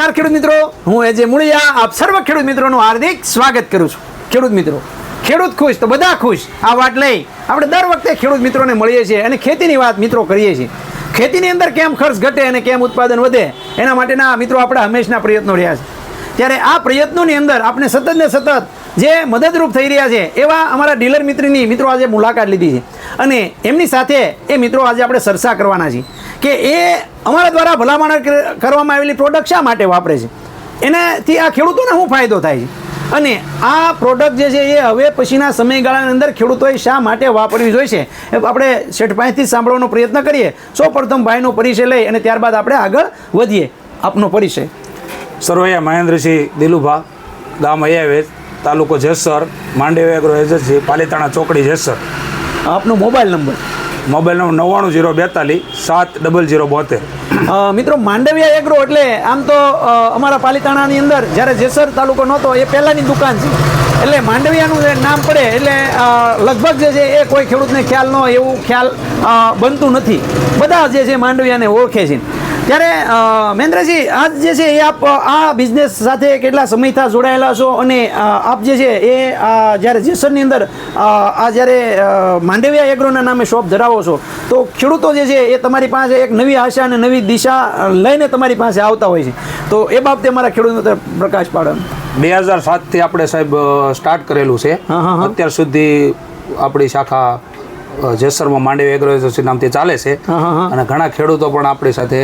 નમસ્કાર ખેડૂત મિત્રો. હું એજે મુળિયા, આપ સર્વ ખેડૂત મિત્રોનું હાર્દિક સ્વાગત કરું છું. ખેડૂત મિત્રો, ખેડૂત ખુશ તો બધા ખુશ. આ વાત લઈ આપણે દર વખતે ખેડૂત મિત્રોને મળીએ છીએ અને ખેતીની વાત મિત્રો કરીએ છીએ. ખેતીની અંદર કેમ ખર્ચ ઘટે અને કેમ ઉત્પાદન વધે, એના માટેના મિત્રો આપણા હંમેશના પ્રયત્નો રહ્યા છે. ત્યારે આ પ્રયત્નોની અંદર આપણે સતત ને સતત જે મદદરૂપ થઈ રહ્યા છે, એવા અમારા ડીલર મિત્રની મિત્રો આજે મુલાકાત લીધી છે. અને એમની સાથે એ મિત્રો આજે આપણે ચર્ચા કરવાના છીએ કે એ અમારા દ્વારા ભલામણ કરવામાં આવેલી પ્રોડક્ટ શા માટે વાપરે છે? એનાથી આ ખેડૂતોને શું ફાયદો થાય છે? અને આ પ્રોડક્ટ જે છે એ હવે પછીના સમયગાળાની અંદર ખેડૂતોએ શા માટે વાપરવી જોઈશે? એ આપણે શેઠભાઈથી સાંભળવાનો પ્રયત્ન કરીએ. સૌ પ્રથમ ભાઈનો પરિચય લઈ અને ત્યારબાદ આપણે આગળ વધીએ. આપનો પરિચય. સરવૈયા મહેન્દ્રસિંહ દિલુભા ગામ અયાવેજ તાલુકો જેસર માંડવી એગ્રો એજન્સી પાલીતાણા ચોકડી જેસર. આપનો મોબાઈલ નંબર? મોબાઈલ નંબર નવ્વાણું જીરો બેતાલીસ સાત ડબલ જીરો બોતેર. મિત્રો માંડવિયા એગ્રો એટલે આમ તો અમારા પાલીતાણાની અંદર જ્યારે જેસર તાલુકો નહોતો એ પહેલાંની દુકાન છે. એટલે માંડવિયાનું જે નામ પડે એટલે લગભગ જે છે એ કોઈ ખેડૂતને ખ્યાલ ન હોય એવું ખ્યાલ બનતું નથી. બધા જે છે માંડવિયાને ઓળખે છે. ત્યારે મહેન્દ્રજી આજ જે છે એ આપ આ બિઝનેસ સાથે કેટલા સમયથી જોડાયેલા છો? અને આપ જે છે એ આ જ્યારે જેસરની અંદર આ જ્યારે માંડવિયા એગ્રોના નામે શોપ ધરાવો છો તો ખેડૂતો જે છે એ તમારી પાસે એક નવી આશા અને નવી દિશા લઈને તમારી પાસે આવતા હોય છે. તો એ બાબતે અમારા ખેડૂતો પ્રકાશ પાડો. બે હજાર સાતથી આપણે સાહેબ સ્ટાર્ટ કરેલું છે. અત્યાર સુધી આપણી શાખા જેસરમાં માંડવી એગ્રો નામથી ચાલે છે. અને ઘણા ખેડૂતો પણ આપણી સાથે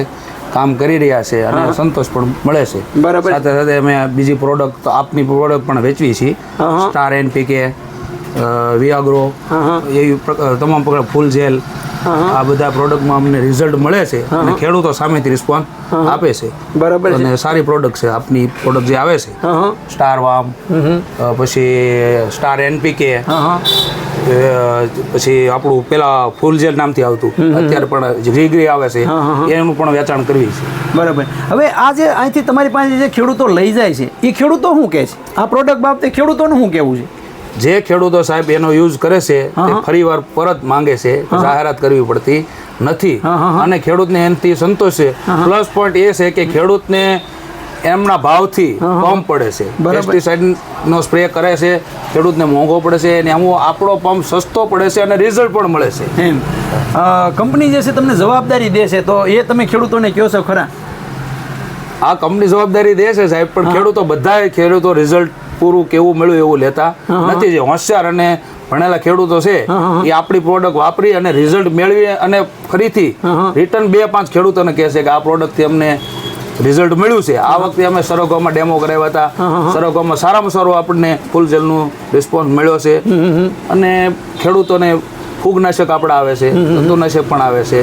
કામ કરી રહ્યા છે અને સંતોષ પણ મળે છે બરાબર. સાથે સાથે અમે બીજી પ્રોડક્ટ આપની પ્રોડક્ટ પણ વેચવી છીએ. Star NPK Viagro. એવી તમામ પ્રકાર ફૂલ જેલ આ બધા પ્રોડક્ટમાં અમને રિઝલ્ટ મળે છે અને ખેડૂતો સામેથી રિસ્પોન્સ આપે છે. બરાબર અને સારી પ્રોડક્ટ છે. આપની પ્રોડક્ટ જે આવે છે સ્ટાર વામ પછી સ્ટાર એનપીકે પછી આપણું પેલા ફૂલ જેલ નામથી આવતું. અત્યારે પણ જે આવે છે એનું પણ વેચાણ કરવી છે. બરાબર. હવે આ જે અહીંથી તમારી પાસે જે ખેડૂતો લઈ જાય છે એ ખેડૂતો શું કહે છે? આ પ્રોડક્ટ બાબતે ખેડૂતોનું શું કહેવું છે? જે ખેડૂતો સાહેબ એનો યુઝ કરે છે તે ફરીવાર પરત માંગે છે જાહેરાત કરવી પડતી નથી. અને ખેડૂતને એનાથી સંતોષ. છે પ્લસ પોઈન્ટ એ છે કે ખેડૂતને એમના ભાવથી પંપ પડે છે. બરાબર. પેસ્ટિસાઇડ નો સ્પ્રે કરે છે ખેડૂતને મોંઘો પડે છે અને અમુક આપણો પંપ સસ્તો પડે છે અને રિઝલ્ટ પણ મળે છે. એમ. કંપની જે છે તમને જવાબદારી દે છે તો એ તમે ખેડૂતોને કહો છો ખરા? આ કંપની જવાબદારી દે છે સાહેબ પણ ખેડૂતો બધા ખેડૂતો રિઝલ્ટ પૂરું કેવું મળ્યું એવું લેતા નથી જે હોશિયાર અને ભણેલા ખેડૂતો છે એ આપણી પ્રોડક્ટ વાપરી અને રિઝલ્ટ મેળવી અને ફરીથી રિટર્ન બે પાંચ ખેડૂતોને કહે છે કે આ પ્રોડક્ટથી અમને રિઝલ્ટ મળ્યું છે. આ વખતે અમે સરોગોમાં ડેમો કરાવ્યા હતા. સરોગોમાં સારામાં સારો આપણને ફૂલ જેલનું રિસ્પોન્સ મળ્યો છે. અને ખેડૂતોને ફૂગનાશક આપણા આવે છે તંતુનાશક પણ આવે છે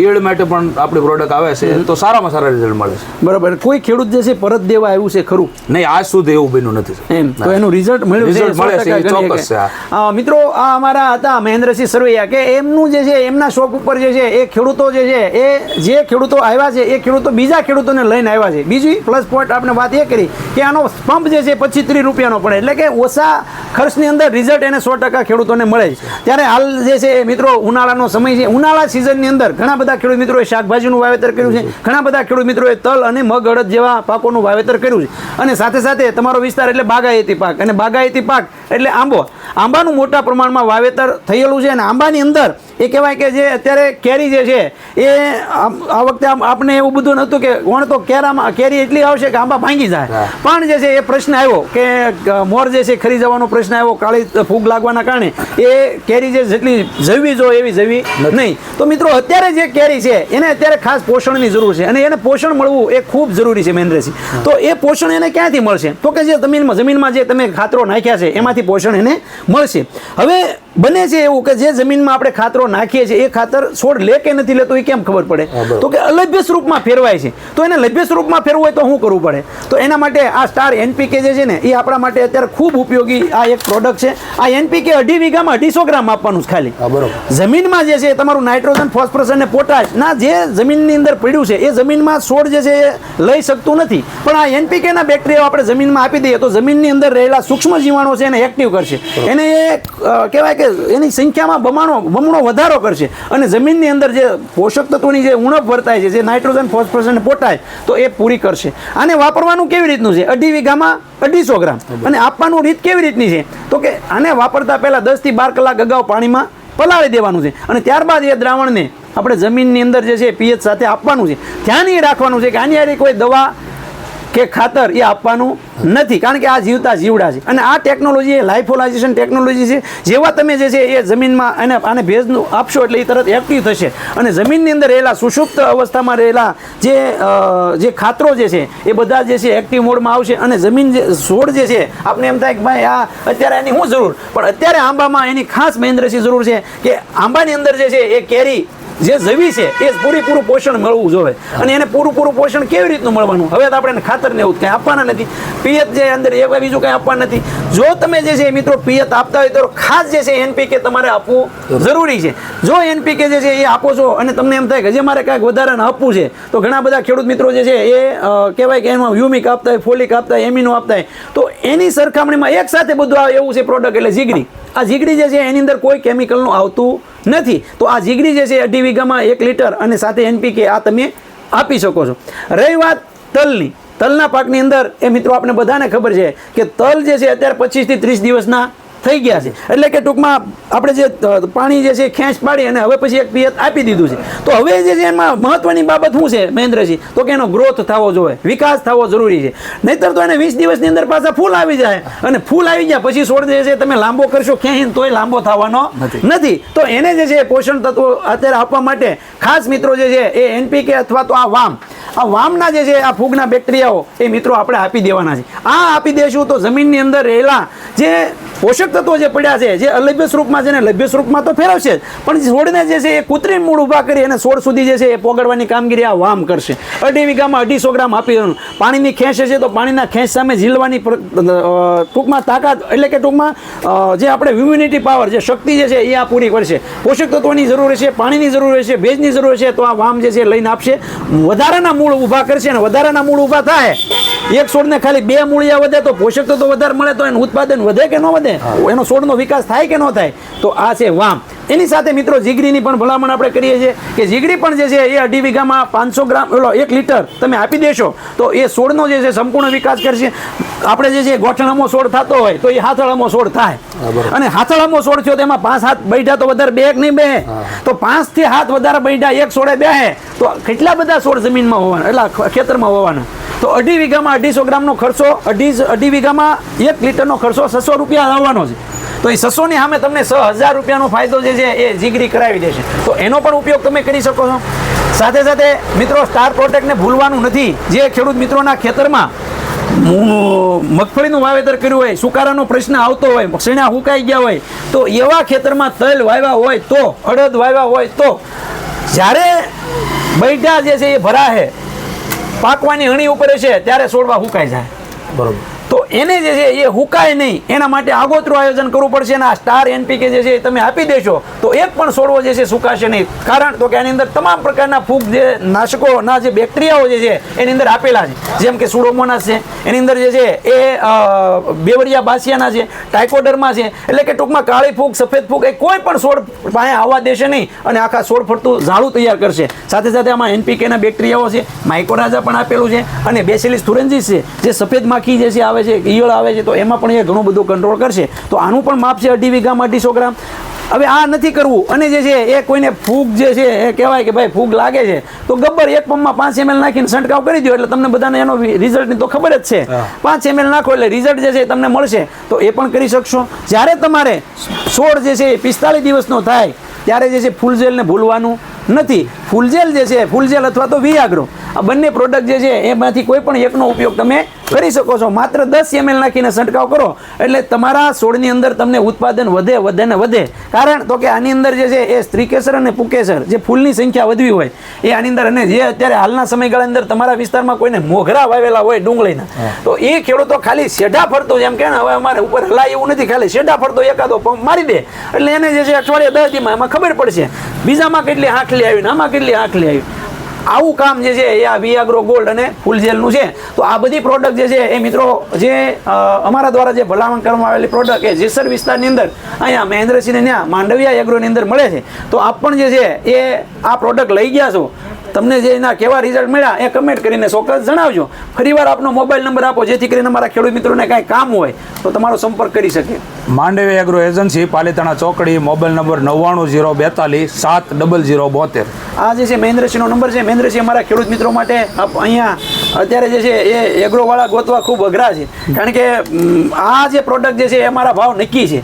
ઈયળ માટે પણ આપણી પ્રોડક્ટ આવે છે તો સારામાં સારા રિઝલ્ટ મળે છે. બરાબર. કોઈ ખેડૂત જે છે પરત દેવા આવ્યું છે ખરું? નહીં આજ સુધી એવું બન્યું નથી એમ. તો એનું રિઝલ્ટ મળ્યું મળે છે, 100% એ ગણીએ ચોક્કસ છે મિત્રો આ અમારા હતા મહેન્દ્રસિંહ સરવૈયા કે એમનું જે છે એમના શોપ ઉપર જે છે એ ખેડૂતો જે છે એ જે ખેડૂતો આવ્યા છે એ ખેડૂતો બીજા ખેડૂતોને લઈને આવ્યા છે. બીજી પ્લસ પોઈન્ટ આપણે વાત એ કરી કે આનો પંપ જે છે પચીસ ત્રીસ રૂપિયાનો પડે. એટલે કે ઓછા ખર્ચની અંદર રિઝલ્ટ એને સો ટકા ખેડૂતોને મળે છે. ત્યારે હાલ જે છે એ મિત્રો ઉનાળાનો સમય છે. ઉનાળા સિઝનની અંદર ઘણા બધા ખેડૂત મિત્રોએ શાકભાજીનું વાવેતર કર્યું છે. ઘણા બધા ખેડૂત મિત્રોએ તલ અને મગ અડદ જેવા પાકોનું વાવેતર કર્યું છે. અને સાથે સાથે તમારો વિસ્તાર એટલે બાગાયતી પાક. અને બાગાયતી પાક એટલે આંબો. આંબાનું મોટા પ્રમાણમાં વાવેતર થયેલું છે અને આંબાની અંદર એ કહેવાય કે જે અત્યારે કેરી જે છે એ આ વખતે આપણે એવું બધું નહોતું કે કોણ તો કેરામાં કેરી એટલી આવશે કે આંબા ભાંગી જાય. પણ જે છે એ પ્રશ્ન આવ્યો કે મોર જે છે ખરી જવાનો પ્રશ્ન આવ્યો કાળી ફૂગ લાગવાના કારણે એ કેરી જે જેટલી જવી જો એવી જવી નહીં. તો મિત્રો અત્યારે જે કેરી છે એને અત્યારે ખાસ પોષણની જરૂર છે અને એને પોષણ મળવું એ ખૂબ જરૂરી છે મહેન્દ્રસિંહ તો એ પોષણ એને ક્યાંથી મળશે? તો કે જે જમીનમાં જમીનમાં જે તમે ખાતરો નાખ્યા છે એમાંથી પોષણ એને મળશે. હવે બને છે એવું કે જે જમીનમાં આપણે ખાતરો નાખીએ છીએ એ ખાતર છોડ લે કે નથી લેતો એ કેમ ખબર પડે? તો કે અલભ્ય સ્વરૂપમાં ફેરવાય છે. તો એને લભ્ય સ્વરૂપમાં ફેરવું હોય તો શું કરવું પડે? તો એના માટે આ સ્ટાર એનપીકે જે છે ને એ આપણા માટે અત્યારે ખૂબ ઉપયોગી આ એક પ્રોડક્ટ છે. આ એનપીકે અઢી વીઘામાં અઢીસો ગ્રામ આપવાનું છે ખાલી. જમીનમાં જે છે તમારું નાઇટ્રોજન ફોસ્ફરસ અને પોટાશ ના જે જમીનની અંદર પડ્યું છે એ જમીનમાં છોડ જે છે એ લઈ શકતું નથી. પણ આ એનપીકેના બેક્ટેરિયા આપણે જમીનમાં આપી દઈએ તો જમીનની અંદર રહેલા સૂક્ષ્મ જીવાણો છે એને એક્ટિવ કરશે. એને એ કહેવાય કે કે એની સંખ્યામાં બમાણો બમણો વધારો કરશે. અને જમીનની અંદર જે પોષક તત્વોની જે ઉણપ વર્તાય છે જે નાઇટ્રોજન ફોસ્ફરસ અને પોટાશ તો એ પૂરી કરશે. આને વાપરવાનું કેવી રીતનું છે? અઢી વીઘામાં અઢીસો ગ્રામ. અને આપવાનું રીત કેવી રીતની છે? તો કે આને વાપરતા પહેલાં દસથી બાર કલાક અગાઉ પાણીમાં પલાળી દેવાનું છે. અને ત્યારબાદ એ દ્રાવણને આપણે જમીનની અંદર જે છે પીએચ સાથે આપવાનું છે. ધ્યાન એ રાખવાનું છે કે આની કોઈ દવા કે ખાતર એ આપવાનું નથી. કારણ કે આ જીવતા જીવડા છે. અને આ ટેકનોલોજી એ લાઇફોલાઇઝેશન ટેકનોલોજી છે. જેવા તમે જે છે એ જમીનમાં એને આને ભેજનું આપશો એટલે એ તરત એક્ટિવ થશે. અને જમીનની અંદર રહેલા સુષુપ્ત અવસ્થામાં રહેલા જે જે ખાતરો જે છે એ બધા જે છે એક્ટિવ મોડમાં આવશે. અને જમીન જે, છોડ જે છે આપણે એમ થાય કે ભાઈ આ અત્યારે એની શું જરૂર? પણ અત્યારે આંબામાં એની ખાસ મહેન્દ્રસિંહ જરૂર છે કે આંબાની અંદર જે છે એ કેરી જે જવી છે, એ પૂરેપૂરું પોષણ મળવું જોઈએ અને એને પૂરું પોષણ કેવી રીતનું મળવાનું? હવે તો આપણે ખાતર ને એવું કંઈ આપવાના નથી. પિયત જે અંદર એ બીજું કંઈ આપવા નથી. જો તમે જે છે મિત્રો પિયત આપતા હોય તો ખાસ જે છે એનપીકે તમારે આપવું જરૂરી છે. જો એનપીકે જે છે એ આપો છો અને તમને એમ થાય કે જે મારે કાંઈક વધારાને આપવું છે, તો ઘણા બધા ખેડૂત મિત્રો જે છે એ કહેવાય કે એમાં યુમિક આપતા હોય, ફોલિક આપતા હોય, એમિનો આપતા હોય, તો એની સરખામણીમાં એક સાથે બધું આવે એવું છે પ્રોડક્ટ એટલે જીગડી આ જીગડી જે છે એની અંદર કોઈ કેમિકલનું આવતું નથી. તો આ જીગડી જે છે અઢી વીઘામાં એક લીટર અને સાથે એનપીકે આ તમે આપી શકો છો. રહી વાત તલની. તલના પાકની અંદર, એ મિત્રો આપણે બધાને ખબર છે કે તલ જે છે અત્યારે પચીસથી ત્રીસ દિવસના થઈ ગયા છે. એટલે કે ટૂંકમાં આપણે જે પાણી જે છે ખેંચ પાડી અને હવે પછી એક પિયત આપી દીધું છે. તો હવે જે છે એમાં મહત્વની બાબત શું છે મહેન્દ્રજી? તો કે એનો ગ્રોથ થવો જોઈએ વિકાસ થવો જરૂરી છે. નહીતર તો એને વીસ દિવસની અંદર પાછા ફૂલ આવી જાય અને ફૂલ આવી ગયા પછી છોડ જે છે તમે લાંબો કરશો ક્યાંય તોય લાંબો થવાનો નથી. નથી. તો એને જે છે પોષણ તત્વો અત્યારે આપવા માટે ખાસ મિત્રો જે છે એ એનપીકે અથવા તો આ વામ આ વામના જે છે આ ફૂગના બેક્ટેરિયાઓ એ મિત્રો આપણે આપી દેવાના છે. આ આપી દેશું તો જમીનની અંદર રહેલા જે પોષક તત્વો જે પડ્યા છે, જે અલભ્ય સ્વરૂપમાં છે ને લભ્ય સ્વરૂપમાં તો ફેરવશે જ પણ છોડને જે છે એ કૃત્રિમ મૂળ ઊભા કરી અને છોડ સુધી જે છે એ પોગળવાની કામગીરી આ વામ કરશે. અઢી વીઘામાં અઢીસો ગ્રામ આપી દેવાનું. પાણીની ખેંચ છે તો પાણીના ખેંચ સામે ઝીલવાની ટૂંકમાં તાકાત એટલે કે ટૂંકમાં જે આપણે ઇમ્યુનિટી પાવર જે શક્તિ જે છે એ આ પૂરી કરશે. પોષક તત્વોની જરૂર છે પાણીની જરૂર છે ભેજની જરૂર છે તો આ વામ જે છે લઈને આપશે. વધારાના મૂળ ઊભા કરશે અને વધારાના મૂળ ઊભા થાય. એક છોડને ખાલી બે મૂળિયા વધે તો પોષક તત્વો વધારે મળે તો એનું ઉત્પાદન વધે કે ન વધે? એનો છોડનો વિકાસ થાય કે ન થાય તો આ છે વામ. એની સાથે મિત્રો જીગરીની પણ ભલામણ આપણે કરીએ છીએ કે જીગરી પણ જે છે એ અઢી વીઘામાં પાંચસો ગ્રામ ઓલો એક લીટર તમે આપી દેશો તો એ છોડનો જે છે સંપૂર્ણ વિકાસ કરશે. આપણે જે છે ગોઠણમો છોડ થતો હોય તો એ હાથળમો છોડ થાય. અને હાથળમો છોડ થયો તેમાં પાંચ હાથ બેઠા તો વધારે બે એક નહીં બે તો પાંચથી હાથ વધારે બેઠા એક છોડે બે તો કેટલા બધા છોડ જમીનમાં હોવાના એટલે ખેતરમાં હોવાના? તો અઢી વીઘામાં અઢીસો ગ્રામનો ખર્ચો, અઢી અઢી વીઘામાં એક લીટરનો ખર્ચો છસો રૂપિયા લાવવાનો છે. તો એ છસોની સામે તમને છ હજાર રૂપિયાનો ફાયદો જે છે એ જીગરી કરાવી દેશે. તો એનો પણ ઉપયોગ તમે કરી શકો છો. સાથે સાથે મિત્રો, સ્ટાર પ્રોટેક્ટને ભૂલવાનું નથી. જે ખેડૂત મિત્રોના ખેતરમાં મગફળીનું વાવેતર કર્યું હોય, સુકારાનો પ્રશ્ન આવતો હોય, શેણા હુકાઈ ગયા હોય, તો એવા ખેતરમાં તલ વાવ્યા હોય, તો અડદ વાવ્યા હોય, તો જ્યારે બૈઠા જે છે એ ભરાહે પાકવાની અણી ઉપર છે ત્યારે છોડવા સુકાઈ જાય. બરોબર. તો એને જે છે એ હુકાય નહીં. એના માટે આગોતરું આયોજન કરવું પડશે અને આ સ્ટાર એનપીકે જે છે એ તમે આપી દેશો, તો એક પણ છોડવો જે છે સુકાશે નહીં. કારણ તો કે આની અંદર તમામ પ્રકારના ફૂગ જે નાશકોના જે બેક્ટેરિયાઓ જે છે, એની અંદર આપેલા છે. જેમ કે સુડોમોનાસ છે, એની અંદર જે છે એ બેવરિયા બાસિયાના છે ટાઇકોડર્મા છે, એટલે કે ટૂંકમાં કાળી ફૂગ, સફેદ ફૂગ, એ કોઈ પણ છોડ પાસે આવવા દેશે નહીં અને આખા છોડ ફરતું ઝાડું તૈયાર કરશે. સાથે સાથે આમાં એનપીકેના બેક્ટેરિયાઓ છે માઇકોરાઝા પણ આપેલું છે અને બેસિલિસ થુરેન્જીસ છે, જે સફેદ માખી જે છે આવે છે ઈયળ આવે છે તો એમાં પણ એ ઘણું બધું કંટ્રોલ કરશે. તો આનું પણ માપ છે અઢી વીઘામાં અઢીસો ગ્રામ. હવે આ નથી કરવું. અને જે છે એ કોઈને ફૂગ જે છે એ કહેવાય કે ભાઈ ફૂગ લાગે છે તો ગબ્બર એક પંપમાં પાંચ એમએલ નાખીને છંટકાવ કરી દો એટલે તમને બધાને એનો રિઝલ્ટની તો ખબર જ છે. પાંચ એમએલ નાખો એટલે રિઝલ્ટ જે છે એ તમને મળશે. તો એ પણ કરી શકશો. જ્યારે તમારે છોડ જે છે એ પિસ્તાલીસ દિવસનો થાય ત્યારે જે છે ફૂલજેલને ભૂલવાનું નથી. ફૂલજેલ જે છે ફૂલજેલ અથવા તો વિયાગ્રો. આ બંને પ્રોડક્ટ જે છે એમાંથી કોઈ પણ એકનો ઉપયોગ તમે કરી શકો છો. માત્ર દસ એમએલ નાખીને છંટકાવ કરો. એટલે તમારા છોડની અંદર તમને ઉત્પાદન વધે વધે ને વધે. કારણ તો કે આની અંદર જે છે એ સ્ત્રીકેસર અને પુકેસર જે ફૂલની સંખ્યા વધવી હોય એ આની અંદર અને જે અત્યારે હાલના સમયગાળા અંદર તમારા વિસ્તારમાં કોઈને મોઘરા વાવેલા હોય ડુંગળીના તો એ ખેડૂતો ખાલી શેઢા ફરતો જેમ કે હવે અમારે ઉપર હલાય એવું નથી. ખાલી શેઢા ફરતો એકાદો પંપ મારી દે. એટલે એને જે છે અઠવાડિયે દસ દીમાં એમાં ખબર પડશે. બીજામાં કેટલી આંખલી આવી ને આમાં કેટલી આંખલી આવી. આવું કામ જે છે એ આ વિયાગ્રો ગોલ્ડ અને ફૂલજેલનું છે. તો આ બધી પ્રોડક્ટ જે છે એ મિત્રો જે અમારા દ્વારા જે ભલામણ કરવામાં આવેલી પ્રોડક્ટ એ જેસર વિસ્તારની અંદર અહીંયા મહેન્દ્રસિંહને ત્યાં માંડવિયા એગ્રોની અંદર મળે છે. તો આપ પણ જે છે એ આ પ્રોડક્ટ લઈ ગયા છો. તમને જે એના કેવા રિઝલ્ટ મળ્યા એ કમેન્ટ કરીને ચોક્કસ જણાવજો. ફરીવાર આપનો મોબાઈલ નંબર આપો જેથી કરીને મારા ખેડૂત મિત્રોને કાંઈ કામ હોય તો તમારો સંપર્ક કરી શકે. માંડવી એગ્રો એજન્સી પાલીતાણા ચોકડી મોબાઈલ નંબર નવ્વાણું જીરો બેતાલીસ સાત ડબલ જીરો બોતેર. આ જે છે મહેન્દ્રસિંહનો નંબર છે. મહેન્દ્રસિંહ અમારા ખેડૂત મિત્રો માટે આપ અહીંયા અત્યારે જે છે એ એગ્રોવાળા ગોતવા ખૂબ અઘરા છે. કારણ કે આ જે પ્રોડક્ટ જે છે એ અમારા ભાવ નક્કી છે.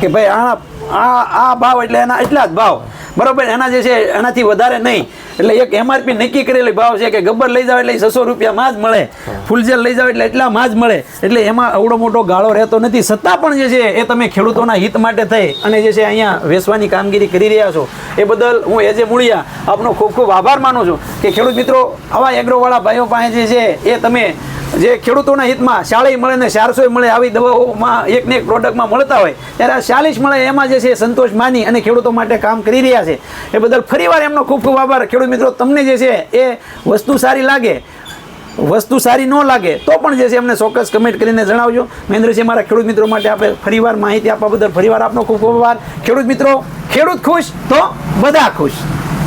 કે ભાઈ આ આ આ ભાવ એટલે એના એટલા જ ભાવ. બરોબર એના જે છે એનાથી વધારે નહીં. એટલે એક એમઆરપી નક્કી કરેલી ભાવ છે કે ગબ્બર લઈ જાવ એટલે છસો રૂપિયામાં જ મળે. ફૂલજેલ લઈ જાવ એટલે એટલામાં જ મળે. એટલે એમાં અવડો મોટો ગાળો રહેતો નથી. છતાં પણ જે છે એ તમે ખેડૂતોના હિત માટે થઈ અને જે છે અહીંયા વેચવાની કામગીરી કરી રહ્યા છો. એ બદલ હું એજે મૂળિયા આપનો ખૂબ ખૂબ આભાર માનું છું કે ખેડૂત મિત્રો આવા એગ્રોવાળા ભાઈઓ પાસે જે છે એ તમે જે ખેડૂતોના હિતમાં શાળી મળે ને ચારસો મળે આવી દવાઓમાં એક ને એક પ્રોડક્ટમાં મળતા હોય ત્યારે આ ચાલીસ મળે એમાં જે છે સંતોષ માની અને ખેડૂતો માટે કામ કરી રહ્યા છે. એ બદલ ફરીવાર એમનો ખૂબ ખૂબ આભાર. ખેડૂત મિત્રો, તમને જે છે એ વસ્તુ સારી લાગે, વસ્તુ સારી ન લાગે, તો પણ જે છે અમને ચોક્કસ કમેન્ટ કરીને જણાવજો. મહેન્દ્રસિંહ, મારા ખેડૂત મિત્રો માટે આપણે ફરીવાર માહિતી આપવા બદલ ફરીવાર આપનો ખૂબ ખૂબ આભાર. ખેડૂત મિત્રો, ખેડૂત ખુશ તો બધા ખુશ.